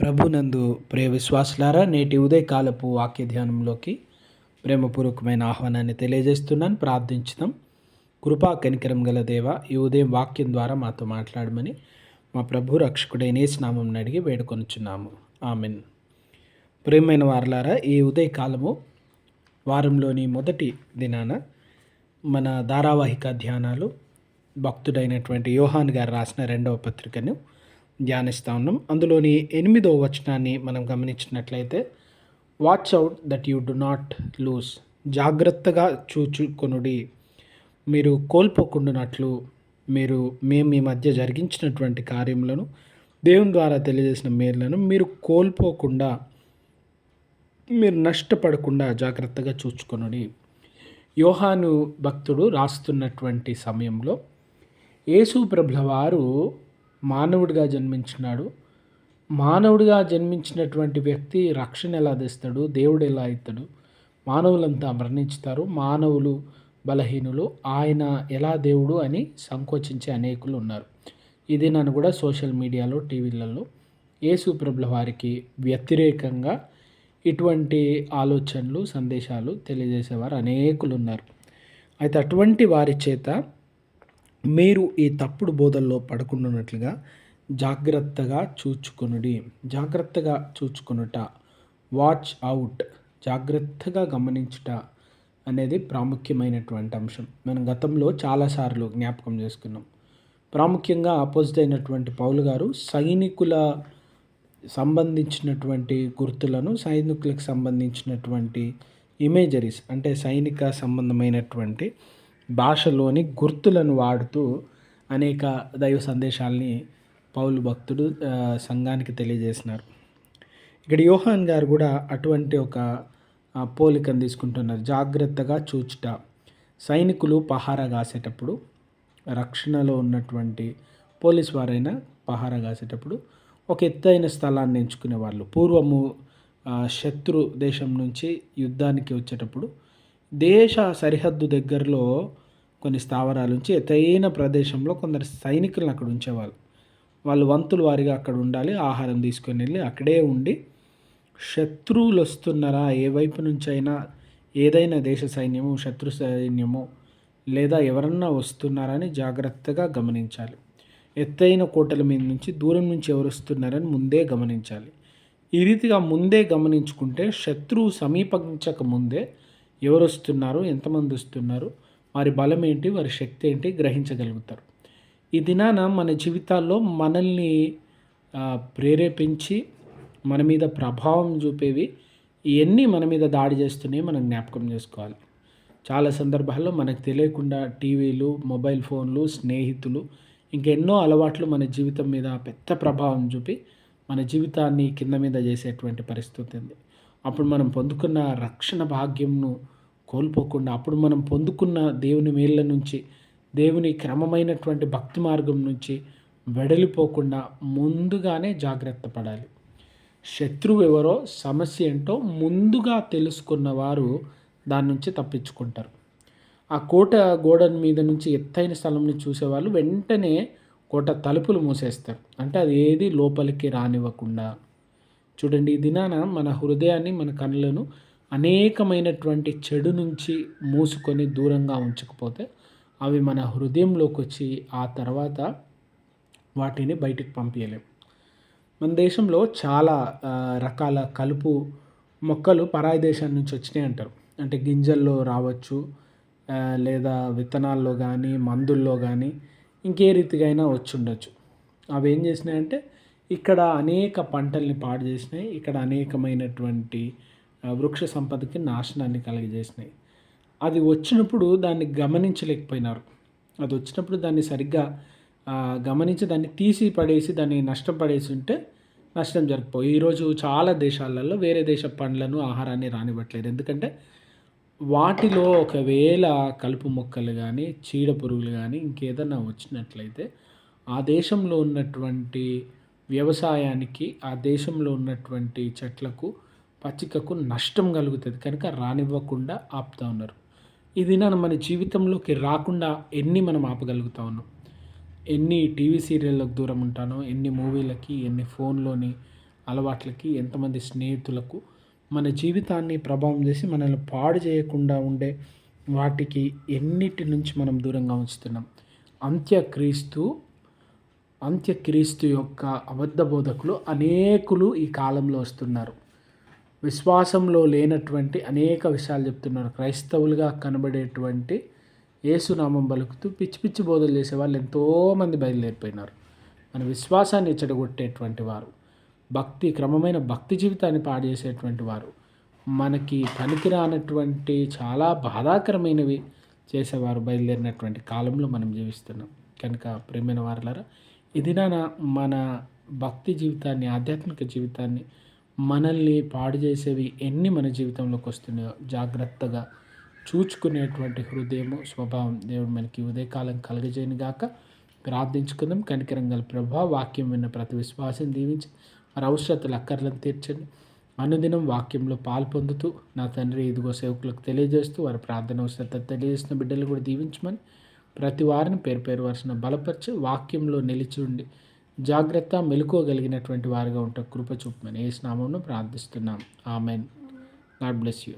ప్రభునందు ప్రియ విశ్వాసులారా నేటి ఉదయకాలపు వాక్య ధ్యానంలోకి ప్రేమపూర్వకమైన ఆహ్వానాన్ని తెలియజేస్తున్నాను. ప్రార్థించుదాం. కృపా కనికరం గల దేవ ఈ ఉదయం వాక్యం ద్వారా మాతో మాట్లాడమని మా ప్రభు రక్షకుడైన స్నామం అడిగి వేడుకొనుచున్నాము. ఆమెన్. ప్రియమైన వారలారా ఈ ఉదయకాలము వారంలోని మొదటి దినాన మన ధారావాహిక ధ్యానాలు భక్తుడైనటువంటి యోహాన్ గారు రాసిన రెండవ పత్రికను ధ్యానిస్తూ ఉన్నాం. అందులోని ఎనిమిదో వచనాన్ని మనం గమనించినట్లయితే watch out that you do not lose జాగ్రత్తగా చూచుకొనుడి. మీరు కోల్పోకుండానట్లు మీరు మేము మీ మధ్య జరిగించినటువంటి కార్యములను దేవుని ద్వారా తెలియజేసిన మేర్లను మీరు కోల్పోకుండా మీరు నష్టపడకుండా జాగ్రత్తగా చూచుకొనుడి. యోహాను భక్తుడు రాస్తున్నటువంటి సమయంలో యేసు ప్రభుల వారు మానవుడిగా జన్మించినాడు. మానవుడిగా జన్మించినటువంటి వ్యక్తి రక్షణ ఎలా తెస్తాడు? దేవుడు ఎలా ఇస్తాడు మానవులంతా మరణించుతారు. మానవులు బలహీనులు. ఆయన ఎలా దేవుడు అని సంకోచించే అనేకులు ఉన్నారు. ఇది నన్ను కూడా సోషల్ మీడియాలో టీవీలలో యేసు ప్రభుల వారికి వ్యతిరేకంగా ఇటువంటి ఆలోచనలు సందేశాలు తెలియజేసేవారు అనేకులు ఉన్నారు. అయితే అటువంటి వారి చేత మీరు ఈ తప్పుడు బోధల్లో పడకుండానట్లుగా జాగ్రత్తగా చూచుకొనుడి. జాగ్రత్తగా చూచుకొనుట వాచ్ అవుట్ జాగ్రత్తగా గమనించుట అనేది ప్రాముఖ్యమైనటువంటి అంశం. మనం గతంలో చాలాసార్లు జ్ఞాపకం చేసుకున్నాం. ప్రాముఖ్యంగా ఆపోజిట్ అయినటువంటి పౌలు గారు సైనికుల సంబంధించినటువంటి గుర్తులను సైనికులకు సంబంధించినటువంటి ఇమేజరీస్ అంటే సైనిక సంబంధమైనటువంటి భాషలోని గుర్తులను వాడుతూ అనేక దైవ సందేశాల్ని పౌలు భక్తుడు సంఘానికి తెలియజేసినారు. ఇక్కడ యోహాన్ గారు కూడా అటువంటి ఒక పోలికను తీసుకుంటున్నారు. జాగ్రత్తగా చూచుట. సైనికులు పహారా కాసేటప్పుడు రక్షణలో ఉన్నటువంటి పోలీస్ వారైనా పహారా కాసేటప్పుడు ఒక ఎత్తైన స్థలాన్ని ఎంచుకునే వాళ్ళు పూర్వము శత్రు దేశం నుంచి యుద్ధానికి వచ్చేటప్పుడు దేశ సరిహద్దు దగ్గరలో కొన్ని స్థావరాల నుంచి ఎత్తైన ప్రదేశంలో కొందరు సైనికులను అక్కడ ఉంచేవాళ్ళు. వాళ్ళు వంతులు వారిగా అక్కడ ఉండాలి ఆహారం తీసుకొని వెళ్ళి అక్కడే ఉండి శత్రువులు వస్తున్నారా? ఏ వైపు నుంచి అయినా ఏదైనా దేశ సైన్యము శత్రు సైన్యము లేదా ఎవరన్నా వస్తున్నారని జాగ్రత్తగా గమనించాలి. ఎత్తైన కోటల మీద నుంచి దూరం నుంచి ఎవరు వస్తున్నారని ముందే గమనించాలి. ఈ రీతిగా ముందే గమనించుకుంటే శత్రువు సమీపించక ముందే ఎవరు వస్తున్నారు ఎంతమంది వస్తున్నారు? వారి బలం ఏంటి? వారి శక్తి ఏంటి? గ్రహించగలుగుతారు. ఈ దినాన మన జీవితాల్లో మనల్ని ప్రేరేపించి మన మీద ప్రభావం చూపేవి ఇవన్నీ మన మీద దాడి చేస్తున్నాయి మనం జ్ఞాపకం చేసుకోవాలి. చాలా సందర్భాల్లో మనకు తెలియకుండా టీవీలు మొబైల్ ఫోన్లు స్నేహితులు ఇంకెన్నో అలవాట్లు మన జీవితం మీద పెద్ద ప్రభావం చూపి మన జీవితాన్ని కింద మీద చేసేటువంటి పరిస్థితి ఉంది. అప్పుడు మనం పొందుకున్న రక్షణ భాగ్యంను కోల్పోకుండా అప్పుడు మనం పొందుకున్న దేవుని మేళ్ళ నుంచి దేవుని క్రమమైనటువంటి భక్తి మార్గం నుంచి వెడలిపోకుండా ముందుగానే జాగ్రత్త పడాలి. శత్రువు ఎవరో సమస్య ఏంటో ముందుగా తెలుసుకున్న వారు దాని నుంచి తప్పించుకుంటారు. ఆ కోట గోడ మీద నుంచి ఎత్తైన స్థలంని చూసేవాళ్ళు వెంటనే కోట తలుపులు మూసేస్తారు. అంటే అది ఏది లోపలికి రానివ్వకుండా. చూడండి ఈ దినాన మన హృదయాన్ని మన కళ్ళను అనేకమైనటువంటి చెడు నుంచి మూసుకొని దూరంగా ఉంచకపోతే అవి మన హృదయంలోకి వచ్చి ఆ తర్వాత వాటిని బయటికి పంపించలేం మన దేశంలో చాలా రకాల కలుపు మొక్కలు పరాయి దేశం నుంచి వచ్చినాయి అంటారు. అంటే గింజల్లో రావచ్చు లేదా విత్తనాల్లో కానీ మందుల్లో కానీ ఇంకే రీతిగా అయినా వచ్చి ఉండొచ్చు అవి ఏం చేసినాయంటే ఇక్కడ అనేక పంటల్ని పాడు చేసినాయి. ఇక్కడ అనేకమైనటువంటి వృక్ష సంపదకి నాశనాన్ని కలిగజేసినాయి. అది వచ్చినప్పుడు దాన్ని గమనించలేకపోయినారు. అది వచ్చినప్పుడు దాన్ని సరిగ్గా గమనించి దాన్ని తీసి పడేసి దాన్ని నష్టం పడేసి ఉంటే నష్టం జరగపో ఈరోజు చాలా దేశాలలో వేరే దేశ పండ్లను ఆహారాన్ని రానివ్వట్లేదు. ఎందుకంటే వాటిలో ఒకవేళ కలుపు మొక్కలు కానీ చీడ పురుగులు కానీ ఇంకేదన్నా వచ్చినట్లయితే ఆ దేశంలో ఉన్నటువంటి వ్యవసాయానికి ఆ దేశంలో ఉన్నటువంటి చెట్లకు పచ్చికకు నష్టం కలుగుతుంది. కనుక రానివ్వకుండా ఆపుతూ ఉన్నారు. ఇది నన్ను మన జీవితంలోకి రాకుండా ఎన్ని మనం ఆపగలుగుతా ఉన్నాం? ఎన్ని టీవీ సీరియళ్ళకు దూరం ఉంటానో ఎన్ని మూవీలకి ఎన్ని ఫోన్లోని అలవాట్లకి ఎంతమంది స్నేహితులకు మన జీవితాన్ని ప్రభావం చేసి మనల్ని పాడు చేయకుండా ఉండే వాటికి ఎన్నిటి నుంచి మనం దూరంగా ఉంచుతున్నాం? అంత్యక్రీస్తు అంత్యక్రీస్తు యొక్క అబద్ధ బోధకులు అనేకులు ఈ కాలంలో వస్తున్నారు. విశ్వాసంలో లేనటువంటి అనేక విషయాలు చెప్తున్నారు. క్రైస్తవులుగా కనబడేటువంటి ఏసునామం బలుకుతూ పిచ్చి పిచ్చి బోధలు చేసే వాళ్ళు ఎంతోమంది బయలుదేరిపోయినారు. మన విశ్వాసాన్ని చెడగొట్టేటువంటి వారు భక్తి క్రమమైన భక్తి జీవితాన్ని పాడు చేసేటువంటి వారు మనకి పనికిరానటువంటి చాలా బాధాకరమైనవి చేసేవారు బయలుదేరినటువంటి కాలంలో మనం జీవిస్తున్నాం. కనుక ప్రేమైన వారులారా ఇది మన భక్తి జీవితాన్ని ఆధ్యాత్మిక జీవితాన్ని మనల్ని పాడు చేసేవి ఎన్ని మన జీవితంలోకి వస్తున్నాయో జాగ్రత్తగా చూచుకునేటువంటి హృదయము స్వభావం దేవుడు మనకి ఉదయకాలం కలగజేయని గాక. ప్రార్థించుకుందాం. కనికరం గల ప్రభా వాక్యం విన్న ప్రతి విశ్వాసం దీవించి మరి అవసరతలు అక్కర్లను తీర్చండి. అనుదినం వాక్యంలో పాలు పొందుతూ నా తండ్రి ఇదిగో సేవకులకు తెలియజేస్తూ వారి ప్రార్థన అవసరత తెలియజేసిన బిడ్డలు కూడా దీవించమని ప్రతి వారిని పేరు పేరు వరుసన బలపరిచి వాక్యంలో నిలిచి ఉండి జాగ్రత్త మెలుకోగలిగినటువంటి వారిగా ఉంటే కృప చూపమని ఏ స్నామంలో ప్రార్థిస్తున్నాం. ఆమెన్. God bless you.